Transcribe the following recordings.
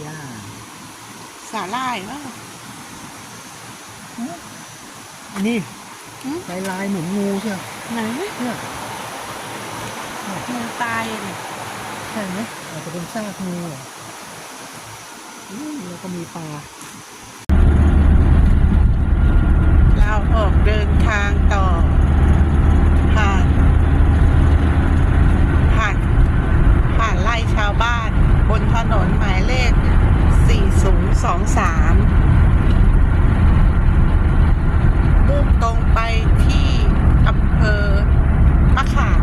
หญ้าสาหร่ายว่าอันนี้อืมลายลายๆเหมือนงูใช่ไหมไหนเนี่ยงูตายเนี่ยใช่ไหมอาจจะเป็นซากงูเหรออืมแล้วก็มีปลาเราออกเดินทางต่อ ผ่าน ผ่าน ผ่านไล่ชาวบ้าน บนถนนหมายเลข 023 มุ่งตรงไปที่อำเภอมะขาม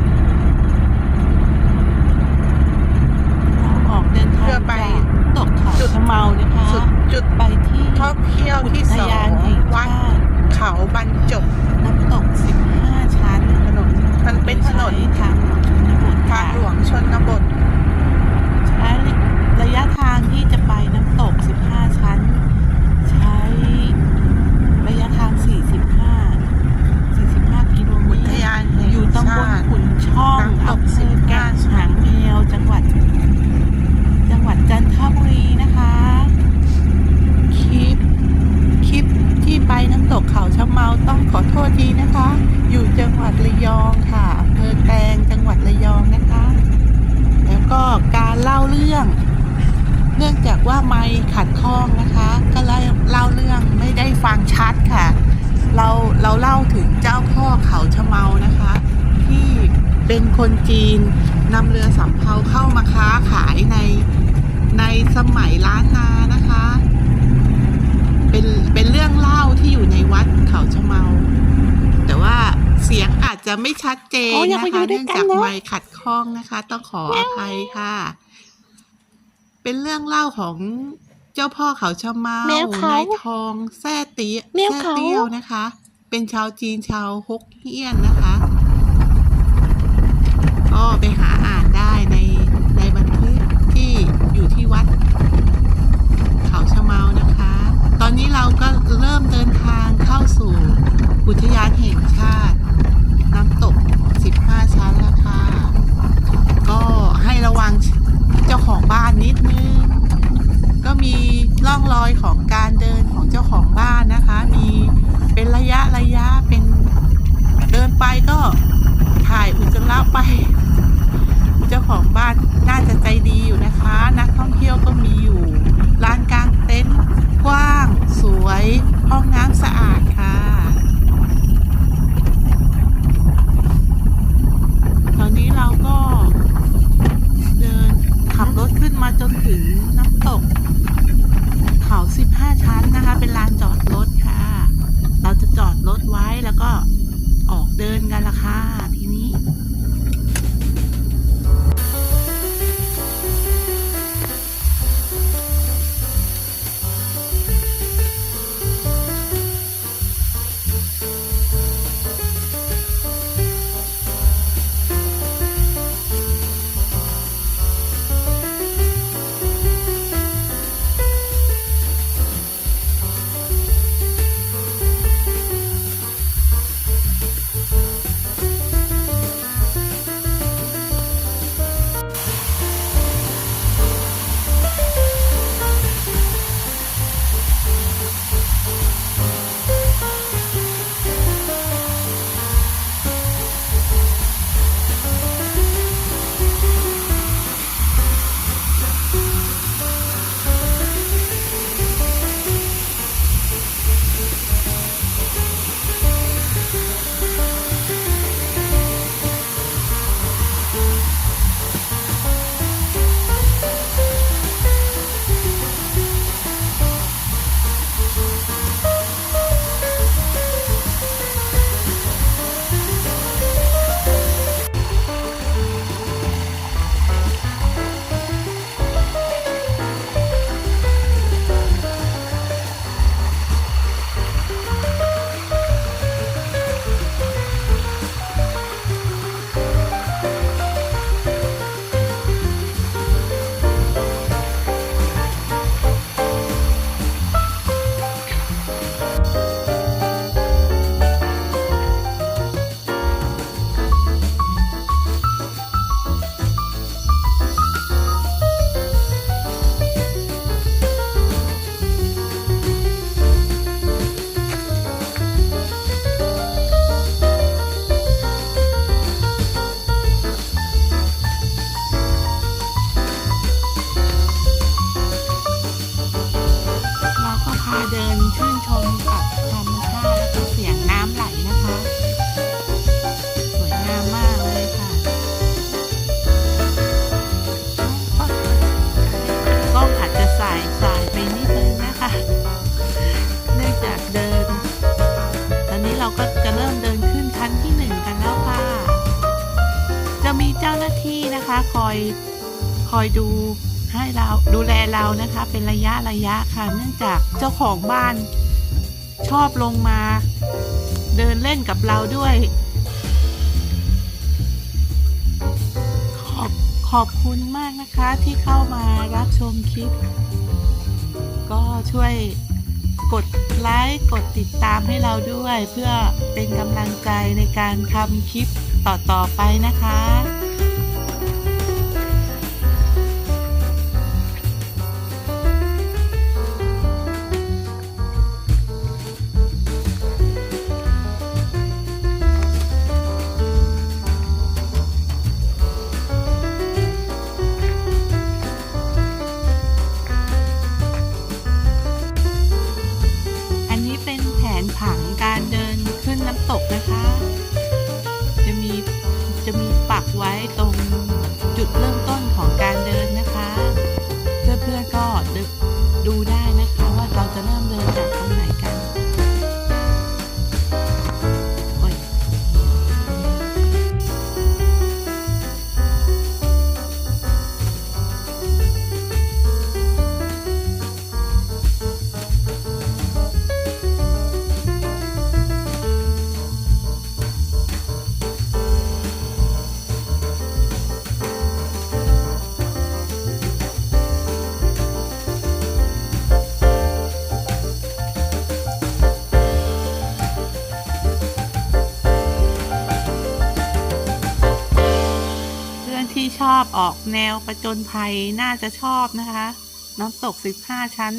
ออกเดินทาง เพื่อไป จากตกเขา จุด ชะเมานะคะ สุดจุด ไปที่ ท่องเที่ยวที่ อุ ส ท อยาง นแห่ง วัด ชาติ เขาบรรจบ น้ำตก 15 ชั้น ถนนมันเป็นถนน ใช้ทางหลวงชนบท ทางหลวงชนบท ใช้ระยะทางที่จะไปน้ำตก 15 ชั้น ใช้ระยะทาง 45 45 กิโลเม อุ ต ท ร ยานแห่ง อยู่ตำบล ชาติ ขุนช่อง น้ำตก อำเภอแก่ง 15 หางแมวจังหวัด จังหวัดจันทบุรีนะคะ คลิป คลิปที่ไปน้ำตกเขาชะเมาต้อง ขอโทษทีนะคะ อยู่จังหวัดระยองค่ะอำเภอแกลงจังหวัดระยองนะคะ แล้วก็การเล่าเรื่อง เนื่องจากว่าไมค์ขัดข้องนะคะ ก็เล่าเล่าเรื่องไม่ได้ฟังชัดค่ะ เราเราเล่าถึงเจ้าพ่อเขาชะเมานะคะ ที่เป็นคนจีนนำเรือสำเภาเข้ามาค้าขายในในสมัยล้านนานะคะ เป็นเป็นเรื่องเล่าที่อยู่ในวัดเขาชะเมา แต่ว่าเสียงอาจจะไม่ชัดเจนโอ้อยากนะไปอยู่คะด้วเนื่ยองกันจากเนอะไมค์ขัดข้องนะคะ ต้องขออภัยค่ะ เป็นเรื่องเล่าของเจ้าพ่อเขาชะเมาแมวเขานายทองแซ่เตี้ยแมวแซ่เขาเตี้ยวนะคะ เป็นชาวจีนชาวฮกเฮียนนะคะ ก็ไปหา ร่องรอยของการเดินของเจ้าของบ้านนะคะ มีเป็นระยะระยะเป็นเดินไปก็ถ่ายอุจจาระไป เจ้าของบ้านน่าจะใจดีอยู่นะคะ นักท่องเที่ยวก็มีอยู่ลานกลางเต็นท์กว้าง สวย ห้องน้ำสะอาดค่ะ คอยคอยดูให้เราดูแลเรานะคะ เป็นระยะระยะค่ะ เนื่องจากเจ้าของบ้านชอบลงมา เดินเล่นกับเราด้วย ขอบขอบคุณมากนะคะที่เข้ามารับชมคลิป ก็ช่วยกดไลค์กดติดตามให้เราด้วย เพื่อเป็นกำลังใจในการทำคลิปต่อ ๆ ไปนะคะ เพื่อนๆก็ดูได้นะคะว่าเราจะเริ่มเดิน ชอบออกแนวประจนภัยน่าจะชอบนะคะ น้ำตก 15 ชั้น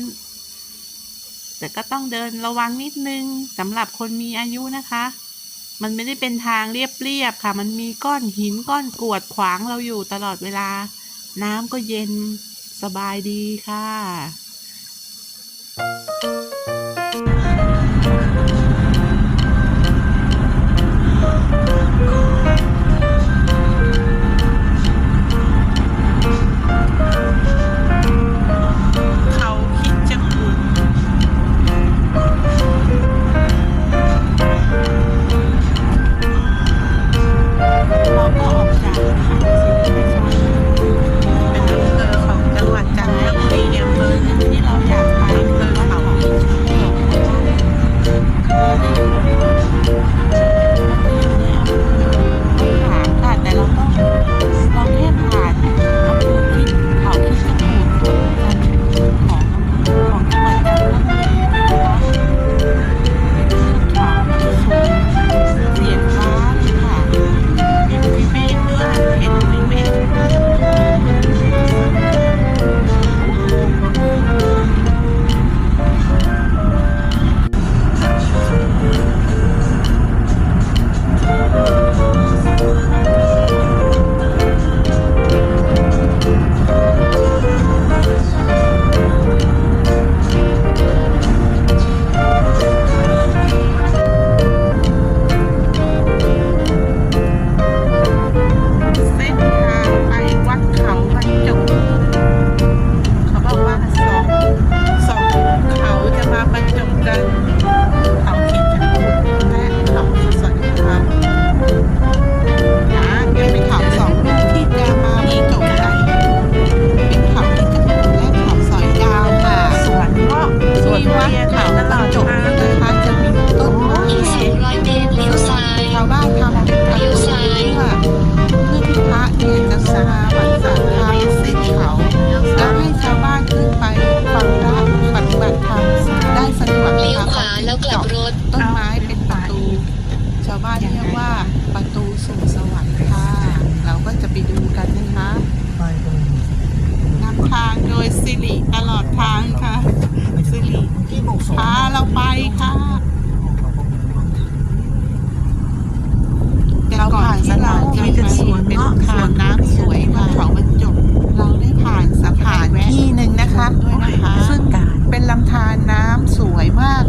แต่ก็ต้องเดินระวังนิดนึงสำหรับคนมีอายุนะคะ มันไม่ได้เป็นทางเรียบๆค่ะ มันมีก้อนหินก้อนกวดขวางเราอยู่ตลอดเวลา น้ำก็เย็นสบายดีค่ะากทางค่ะสิริพาเราไปค่ะเราผ่านสถานที่เป็สวนเนาะสานน้ำสวยมาเขาบรรจบเราได้ผ่านสะพานที่หนึ่งนะคะด้วยนะคะ ซึ่งเป็นลำธารน้ำสวยมาก